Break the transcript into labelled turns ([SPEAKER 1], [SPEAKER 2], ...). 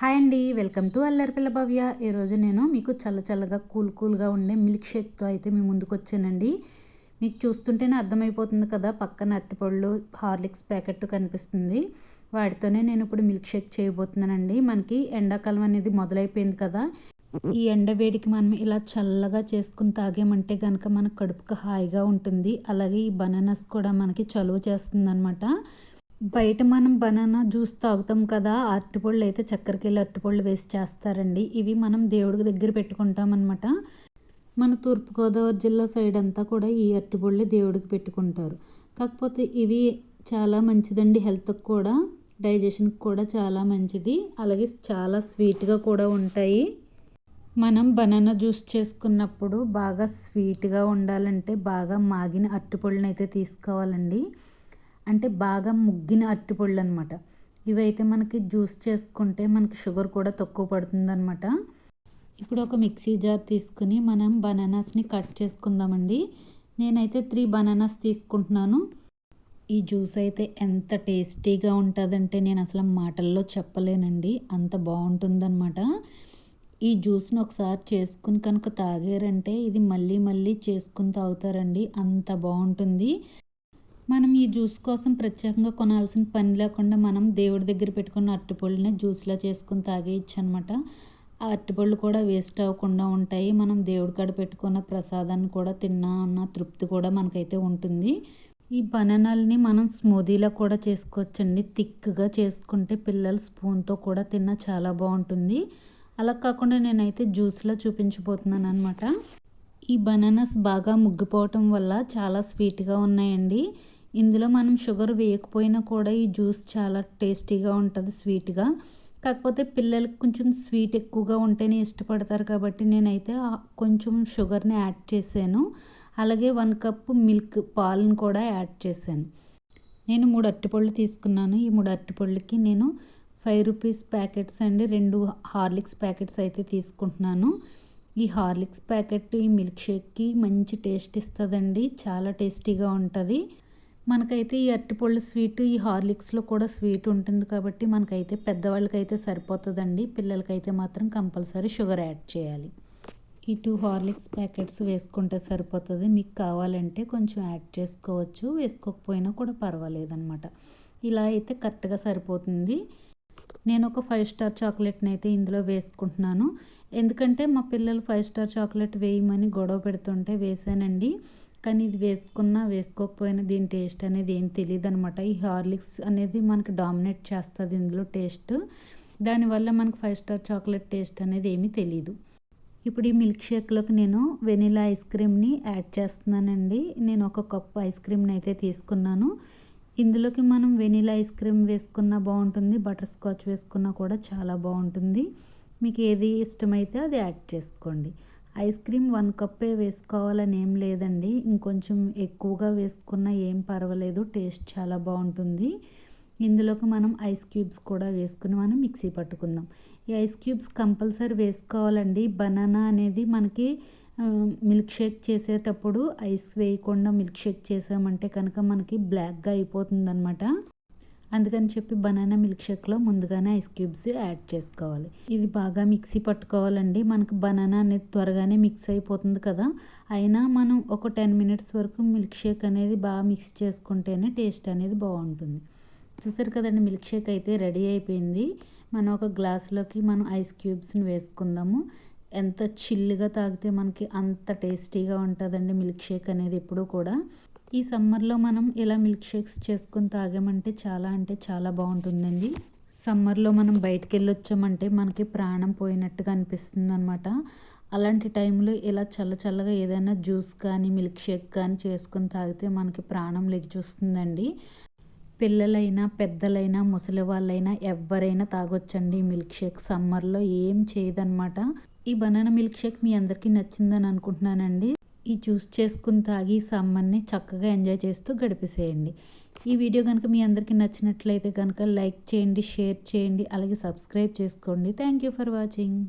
[SPEAKER 1] Hi అండి welcome to అల్లరిపిల్ల భవ్య. ఈరోజు నేను మీకు చల్ల చల్లగా కూల్ కూల్గా ఉండే మిల్క్ షేక్తో అయితే మీ ముందుకు వచ్చానండి. మీకు చూస్తుంటేనే అర్థమైపోతుంది కదా పక్కన అట్టిపళ్ళు హార్లిక్స్ ప్యాకెట్ కనిపిస్తుంది. వాటితోనే నేను ఇప్పుడు మిల్క్ షేక్ చేయబోతున్నానండి. మనకి ఎండాకాలం అనేది మొదలైపోయింది కదా. ఈ ఎండ వేడికి మనం ఇలా చల్లగా చేసుకుని తాగామంటే కనుక మన కడుపుకు హాయిగా ఉంటుంది. అలాగే ఈ బనానాస్ కూడా మనకి చలువ చేస్తుంది అనమాట బయట మనం బనానా జ్యూస్ తాగుతాం కదా అరటిపళ్ళు అయితే చక్కెరకేళి అరటిపళ్ళు వేసి చేస్తారండి. ఇవి మనం దేవుడికి దగ్గర పెట్టుకుంటాం అనమాట మన తూర్పుగోదావరి జిల్లా సైడ్ అంతా కూడా ఈ అరటిపళ్ళే దేవుడికి పెట్టుకుంటారు. కాకపోతే ఇవి చాలా మంచిదండి హెల్త్కి కూడా డైజెషన్కి కూడా చాలా మంచిది. అలాగే చాలా స్వీట్గా కూడా ఉంటాయి. మనం బనానా జ్యూస్ చేసుకున్నప్పుడు బాగా స్వీట్గా ఉండాలంటే బాగా మాగిన అరటిపళ్ళని అయితే తీసుకోవాలండి. అంటే బాగా ముగ్గిన అరటిపళ్ళు అనమాట ఇవైతే మనకి జ్యూస్ చేసుకుంటే మనకి షుగర్ కూడా తక్కువ పడుతుంది అనమాట ఇప్పుడు ఒక మిక్సీ జార్ తీసుకుని మనం బనానాస్ని కట్ చేసుకుందామండి. నేనైతే త్రీ బనానాస్ తీసుకుంటున్నాను. ఈ జ్యూస్ అయితే ఎంత టేస్టీగా ఉంటుందంటే నేను అసలు మాటల్లో చెప్పలేనండి. అంత బాగుంటుందన్నమాట ఈ జ్యూస్ని ఒకసారి చేసుకుని కనుక తాగారంటే ఇది మళ్ళీ మళ్ళీ చేసుకుని తాగుతారండి. అంత బాగుంటుంది. మనం ఈ జ్యూస్ కోసం ప్రత్యేకంగా కొనాల్సిన పని లేకుండా మనం దేవుడి దగ్గర పెట్టుకున్న అరటిపళ్ళని జ్యూస్లో చేసుకుని తాగేయచ్చు అనమాట ఆ అరటిపళ్ళు కూడా వేస్ట్ అవ్వకుండా ఉంటాయి. మనం దేవుడి కాడ పెట్టుకున్న ప్రసాదాన్ని కూడా తిన్నా అన్న తృప్తి కూడా మనకైతే ఉంటుంది. ఈ బనానాలని మనం స్మూదీలో కూడా చేసుకోవచ్చండి. థిక్గా చేసుకుంటే పిల్లలు స్పూన్తో కూడా తిన్నా చాలా బాగుంటుంది. అలా కాకుండా నేనైతే జ్యూస్లో చూపించబోతున్నాను అనమాట ఈ బనానాస్ బాగా ముగ్గిపోవటం వల్ల చాలా స్వీట్గా ఉన్నాయండి. ఇందులో మనం షుగర్ వేయకపోయినా కూడా ఈ జ్యూస్ చాలా టేస్టీగా ఉంటుంది స్వీట్గా. కాకపోతే పిల్లలకి కొంచెం స్వీట్ ఎక్కువగా ఉంటేనే ఇష్టపడతారు కాబట్టి నేనైతే కొంచెం షుగర్ని యాడ్ చేశాను. అలాగే వన్ కప్ మిల్క్ పాలను కూడా యాడ్ చేశాను. నేను మూడు అరటిపళ్ళు తీసుకున్నాను. ఈ మూడు అరటిపళ్ళకి నేను ఫైవ్ రూపీస్ ప్యాకెట్స్ అండి రెండు హార్లిక్స్ ప్యాకెట్స్ అయితే తీసుకుంటున్నాను. ఈ హార్లిక్స్ ప్యాకెట్ ఈ మిల్క్ షేక్కి మంచి టేస్ట్ ఇస్తుందండి చాలా టేస్టీగా ఉంటుంది. మనకైతే ఈ అరటిపళ్ళు స్వీట్ ఈ హార్లిక్స్లో కూడా స్వీట్ ఉంటుంది కాబట్టి మనకైతే పెద్దవాళ్ళకైతే సరిపోతుందండి. పిల్లలకైతే మాత్రం కంపల్సరీ షుగర్ యాడ్ చేయాలి. ఈ టూ హార్లిక్స్ ప్యాకెట్స్ వేసుకుంటే సరిపోతుంది. మీకు కావాలంటే కొంచెం యాడ్ చేసుకోవచ్చు. వేసుకోకపోయినా కూడా పర్వాలేదన్నమాట. ఇలా అయితే కరెక్ట్గా సరిపోతుంది. నేను ఒక ఫైవ్ స్టార్ చాక్లెట్ని అయితే ఇందులో వేసుకుంటున్నాను. ఎందుకంటే మా పిల్లలు ఫైవ్ స్టార్ చాక్లెట్ వేయమని గొడవ పెడుతుంటే వేసానండి కానీ ఇది వేసుకున్నా వేసుకోకపోయినా దీని టేస్ట్ అనేది ఏం తెలియదు అనమాట ఈ హార్లిక్స్ అనేది మనకి డామినేట్ చేస్తుంది ఇందులో టేస్ట్. దానివల్ల మనకు ఫైవ్ స్టార్ చాక్లెట్ టేస్ట్ అనేది ఏమీ తెలియదు ఇప్పుడు ఈ మిల్క్ షేక్లోకి నేను వెనీలా ఐస్ క్రీమ్ని యాడ్ చేస్తున్నానండి. నేను ఒక కప్పు ఐస్ క్రీమ్ని అయితే తీసుకున్నాను. ఇందులోకి మనం వెనీలా ఐస్ క్రీమ్ వేసుకున్నా బాగుంటుంది బటర్ స్కాచ్ వేసుకున్నా కూడా చాలా బాగుంటుంది. మీకు ఏది ఇష్టమైతే అది యాడ్ చేసుకోండి. ఐస్ క్రీమ్ వన్ కప్పే వేసుకోవాలని ఏం లేదండి. ఇంకొంచెం ఎక్కువగా వేసుకున్నా ఏం పర్వాలేదు. టేస్ట్ చాలా బాగుంటుంది. ఇందులోకి మనం ఐస్ క్యూబ్స్ కూడా వేసుకుని మనం మిక్సీ పట్టుకుందాం. ఈ ఐస్ క్యూబ్స్ కంపల్సరీ వేసుకోవాలండి. బనానా అనేది మనకి మిల్క్ షేక్ చేసేటప్పుడు ఐస్ వేయకుండా మిల్క్ షేక్ చేసామంటే కనుక మనకి బ్లాక్గా అయిపోతుంది అనమాట అందుకని చెప్పి బనానా మిల్క్ షేక్లో ముందుగానే ఐస్ క్యూబ్స్ యాడ్ చేసుకోవాలి. ఇది బాగా మిక్సీ పట్టుకోవాలండి. మనకు బనానా అనేది త్వరగానే మిక్స్ అయిపోతుంది కదా. అయినా మనం ఒక టెన్ మినిట్స్ వరకు మిల్క్ షేక్ అనేది బాగా మిక్స్ చేసుకుంటేనే టేస్ట్ అనేది బాగుంటుంది. చూసారు కదండి మిల్క్ షేక్ అయితే రెడీ అయిపోయింది. మనం ఒక గ్లాస్లోకి మనం ఐస్ క్యూబ్స్ని వేసుకుందాము. ఎంత చిల్లుగా తాగితే మనకి అంత టేస్టీగా ఉంటుందండి మిల్క్ షేక్ అనేది ఎప్పుడూ కూడా. ఈ సమ్మర్లో మనం ఇలా మిల్క్ షేక్స్ చేసుకొని తాగామంటే చాలా అంటే చాలా బాగుంటుందండి. సమ్మర్లో మనం బయటికి వెళ్ళొచ్చామంటే మనకి ప్రాణం పోయినట్టుగా అనిపిస్తుంది అనమాట అలాంటి టైంలో ఇలా చల్ల చల్లగా ఏదైనా జ్యూస్ కానీ మిల్క్ షేక్ కానీ చేసుకొని తాగితే మనకి ప్రాణం లెగిచూస్తుందండి పిల్లలైనా పెద్దలైనా ముసలి వాళ్ళైనా ఎవరైనా తాగొచ్చండి మిల్క్ షేక్ సమ్మర్లో ఏం చేయదనమాట ఈ బనానా మిల్క్ షేక్ మీ అందరికీ నచ్చిందని అనుకుంటున్నానండి. ఈ జ్యూస్ చేసుకుని తాగి సమ్మర్ని చక్కగా ఎంజాయ్ చేస్తూ గడిపేసేయండి. ఈ వీడియో కనుక మీ అందరికీ నచ్చినట్లయితే కనుక లైక్ చేయండి షేర్ చేయండి అలాగే సబ్స్క్రైబ్ చేసుకోండి. Thank you for watching